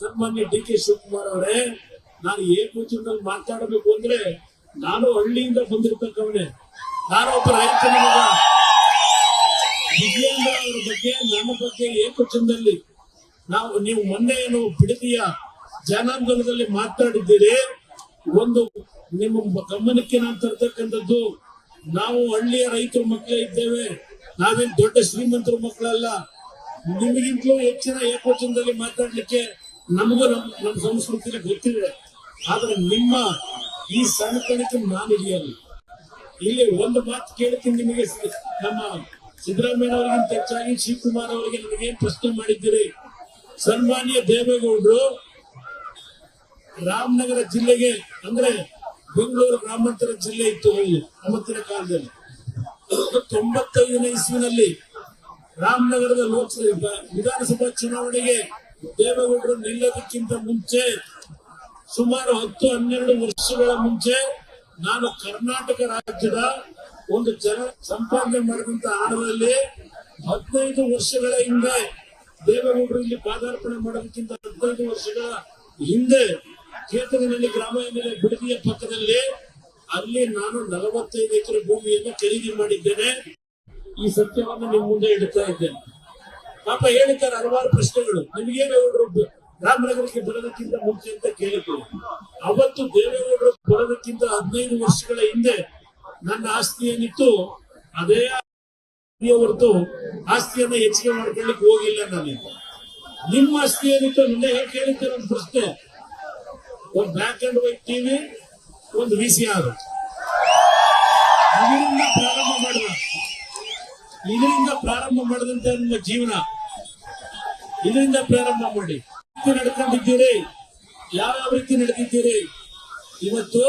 ಸನ್ಮಾನ್ಯ D K Shivakumar ಅವರೇ, ನಾನು ಏಕವಚನದಲ್ಲಿ ಮಾತಾಡಬೇಕು ಅಂದ್ರೆ ನಾನು ಹಳ್ಳಿಯಿಂದ ಬಂದಿರ್ತಕ್ಕವನೇ. ನಾನು ಒಬ್ಬ ರೈತನ ಮಗ. ವಿಜಯೇಂದ್ರ ಅವರ ಬಗ್ಗೆ, ನನ್ನ ಬಗ್ಗೆ ಏಕವಚನದಲ್ಲಿ ನಾವು ನೀವು ಮೊನ್ನೆ ಏನು ಬಿಡದಿಯ ಜನಾಂದೋಲನದಲ್ಲಿ ಮಾತಾಡಿದ್ದೀರಿ. ಒಂದು ನಿಮ್ಮ ಗಮನಕ್ಕೆ ನಾನು ತರ್ತಕ್ಕಂಥದ್ದು, ನಾವು ಹಳ್ಳಿಯ ರೈತರ ಮಕ್ಕಳೇ ಇದ್ದೇವೆ. ನಾವೇನ್ ದೊಡ್ಡ ಶ್ರೀಮಂತರ ಮಕ್ಕಳಲ್ಲ. ನಿಮಗಿಂತಲೂ ಹೆಚ್ಚಿನ ಏಕವಚನದಲ್ಲಿ ಮಾತಾಡ್ಲಿಕ್ಕೆ ನಮಗೂ ನಮ್ ನಮ್ಮ ಸಂಸ್ಕೃತಿಲಿ ಗೊತ್ತಿದೆ. ಆದ್ರೆ ನಿಮ್ಮ ಈ ಸಣ್ಣತನಕ್ಕೆ ನಾನಿದೆಯಲ್ಲ. ಇಲ್ಲಿ ಒಂದು ಮಾತು ಕೇಳ್ತೀನಿ ನಿಮಗೆ. ನಮ್ಮ ಸಿದ್ದರಾಮಯ್ಯ ಅವರಿಗಿಂತ ಹೆಚ್ಚಾಗಿ ಶಿವಕುಮಾರ್ ಅವರಿಗೆ ನನಗೆ ಪ್ರಶ್ನೆ ಮಾಡಿದ್ದೀರಿ? ಸನ್ಮಾನ್ಯ ದೇವೇಗೌಡರು ರಾಮನಗರ ಜಿಲ್ಲೆಗೆ ಅಂದ್ರೆ ಬೆಂಗಳೂರು ಗ್ರಾಮಾಂತರ ಜಿಲ್ಲೆ ಇತ್ತು ಅಲ್ಲಿ ಅವತ್ತಿನ ಕಾಲದಲ್ಲಿ. ತೊಂಬತ್ತೈದನೇ ಇಸ್ವಿನಲ್ಲಿ ರಾಮನಗರದ ಲೋಕಸಭೆ, ವಿಧಾನಸಭಾ ಚುನಾವಣೆಗೆ ದೇವೇಗೌಡರು ನಿಲ್ಲೋದಕ್ಕಿಂತ ಮುಂಚೆ ಸುಮಾರು ಹತ್ತು ಹನ್ನೆರಡು ವರ್ಷಗಳ ಮುಂಚೆ ನಾನು ಕರ್ನಾಟಕ ರಾಜ್ಯದ ಒಂದು ಜನ ಸಂಪಾದನೆ ಮಾಡಿದಂತ ಹಣದಲ್ಲಿ ಹದಿನೈದು ವರ್ಷಗಳ ಹಿಂದೆ ದೇವೇಗೌಡರು ಇಲ್ಲಿ ಪಾದಾರ್ಪಣೆ ಮಾಡೋದಕ್ಕಿಂತ ಹದಿನೈದು ವರ್ಷಗಳ ಹಿಂದೆ ಕೇತನಹಳ್ಳಿ ಗ್ರಾಮ ಎಂದರೆ ಬಿಡದಿಯ ಪಕ್ಕದಲ್ಲಿ ಅಲ್ಲಿ ನಾನು ನಲವತ್ತೈದು ಎಕರೆ ಭೂಮಿಯನ್ನು ಖರೀದಿ ಮಾಡಿದ್ದೇನೆ. ಈ ಸತ್ಯವನ್ನು ನಿಮ್ಮ ಮುಂದೆ ಇಡ್ತಾ ಇದ್ದೇನೆ. ಪಾಪ ಹೇಳಿದ್ದಾರೆ ಹಲವಾರು ಪ್ರಶ್ನೆಗಳು. ನಿಮಗೇನು ಹೇಳಿದ್ರು ರಾಮನಗರಕ್ಕೆ ಬರೋದಕ್ಕಿಂತ ಮುಂಚೆ ಅಂತ ಕೇಳಿದ್ರು ಅವತ್ತು ದೇವೇಗೌಡರು ಬರೋದಕ್ಕಿಂತ ಹದಿನೈದು ವರ್ಷಗಳ ಹಿಂದೆ ನನ್ನ ಆಸ್ತಿ ಏನಿತ್ತು, ಅದೇ ಹೊರತು ಆಸ್ತಿಯನ್ನ ಹೆಚ್ಚಿಗೆ ಮಾಡ್ಕೊಳ್ಳಿಕ್ಕೆ ಹೋಗಿಲ್ಲ ನಾನು. ನಿಮ್ಮ ಆಸ್ತಿ ಏನಿತ್ತು ನಿನ್ನೆ ಹೇಗೆ ಕೇಳಿದ್ದೆ ನನ್ನ ಪ್ರಶ್ನೆ? ಒಂದು ಬ್ಲ್ಯಾಕ್ ಅಂಡ್ ವೈಟ್ ಟಿವಿ, ಒಂದು ವಿ ಸಿ ಆರ್. ಇದರಿಂದ ಪ್ರಾರಂಭ ಮಾಡಿದಂತ ನಿಮ್ಮ ಜೀವನ. ಇದರಿಂದ ಪ್ರಾರಂಭ ಮಾಡಿ. ನಡ್ಕೊಂಡಿದ್ದೀರಿ. ಯಾವ ರೀತಿ ನಡೆದಿದ್ದೀರಿ? ಇವತ್ತು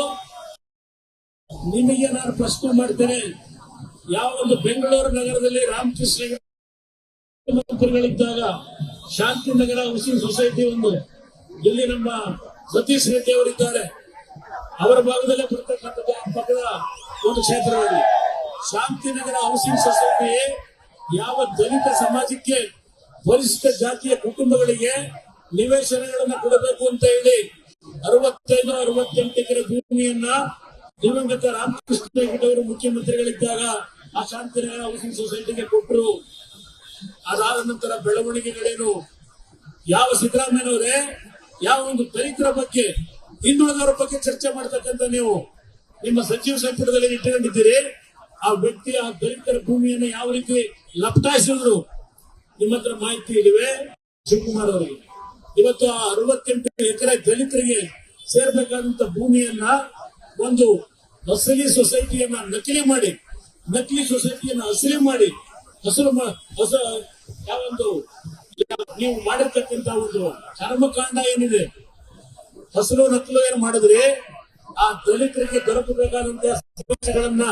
ನಿಮಗೆ ನಾನು ಪ್ರಶ್ನೆ ಮಾಡ್ತೇನೆ. ಯಾವ ಒಂದು ಬೆಂಗಳೂರು ನಗರದಲ್ಲಿ ರಾಮಕೃಷ್ಣ ಮಂತ್ರಿಗಳಿದ್ದಾಗ ಶಾಂತಿನಗರ ಮುಸ್ಲಿಂ ಸೊಸೈಟಿ ಒಂದು, ಇಲ್ಲಿ ನಮ್ಮ ಸತೀಶ್ ರೆಡ್ಡಿ ಅವರಿದ್ದಾರೆ. ಅವರ ಭಾಗದಲ್ಲೇ ಬರ್ತಕ್ಕಂಥದ್ದು ಪಕ್ಕದ ಒಂದು ಕ್ಷೇತ್ರದಲ್ಲಿ. ಶಾಂತಿನಗರ ಹೌಸಿಂಗ್ ಸೊಸೈಟಿ ಯಾವ ದಲಿತ ಸಮಾಜಕ್ಕೆ ಪರಿಶಿಷ್ಟ ಜಾತಿಯ ಕುಟುಂಬಗಳಿಗೆ ನಿವೇಶನಗಳನ್ನು ಕೊಡಬೇಕು ಅಂತ ಹೇಳಿ ಅರವತ್ತೈದು, ಅರವತ್ತೆಂಟು ಎಕರೆ ಭೂಮಿಯನ್ನ ದಿವಂಗತ ರಾಮಕೃಷ್ಣ ಹೆಗಡೆ ಅವರು ಮುಖ್ಯಮಂತ್ರಿಗಳಿದ್ದಾಗ ಆ ಶಾಂತಿನಗರ ಹೌಸಿಂಗ್ ಸೊಸೈಟಿಗೆ ಕೊಟ್ಟರು ಅದಾದ ನಂತರ ಬೆಳವಣಿಗೆಗಳೇನು? ಯಾವ ಸಿದ್ದರಾಮಯ್ಯನವರೇ, ಯಾವ ಒಂದು ದಲಿತರ ಬಗ್ಗೆ, ಹಿಂದುಳಿದವರ ಬಗ್ಗೆ ಚರ್ಚೆ ಮಾಡ್ತಕ್ಕಂಥ ನೀವು ನಿಮ್ಮ ಸಚಿವ ಸಂಪುಟದಲ್ಲಿ ಇಟ್ಟುಕೊಂಡಿದ್ದೀರಿ. ಆ ವ್ಯಕ್ತಿ ಆ ದಲಿತರ ಭೂಮಿಯನ್ನು ಯಾವ ರೀತಿ ಲಪ್ತಾಯಿಸಿದ್ರು? ನಿಮ್ಮ ಹತ್ರ ಮಾಹಿತಿ ಇಲ್ಲಿವೆ. ಶಿವಕುಮಾರ್ ಅವರಿಗೆ ಇವತ್ತು ಆ ಅರವತ್ತೆಂಟು ಎಕರೆ ದಲಿತರಿಗೆ ಸೇರ್ಬೇಕಾದಂತ ಭೂಮಿಯನ್ನ ಒಂದು ಅಸಲಿ ಸೊಸೈಟಿಯನ್ನ ನಕಲಿ ಮಾಡಿ, ನಕಲಿ ಸೊಸೈಟಿಯನ್ನ ಅಸಲಿ ಮಾಡಿ, ಹಸಿರು ಹೊಸ ಯಾವೊಂದು ಯಾವ- ನೀವು ಮಾಡಿರ್ತಕ್ಕಂತ ಒಂದು ಕರ್ಮಕಾಂಡ ಏನಿದೆ? ಹಸಿರು ನಕಲು ಏನ್ ಮಾಡಿದ್ರಿ? ಆ ದಲಿತರಿಗೆ ದೊರಕಬೇಕಾದಂತಹ ಸಮಸ್ಯೆಗಳನ್ನ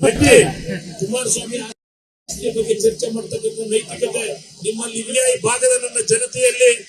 ವ್ಯಕ್ತಿ ಕುಮಾರಸ್ವಾಮಿ ಬಗ್ಗೆ ಚರ್ಚೆ ಮಾಡ್ತಕ್ಕಂಥ ನೈತಿಕತೆ ನಿಮ್ಮಲ್ಲಿ ಇದೆಯಾ ಈ ಭಾಗದ ನನ್ನ ಜನತೆಯಲ್ಲಿ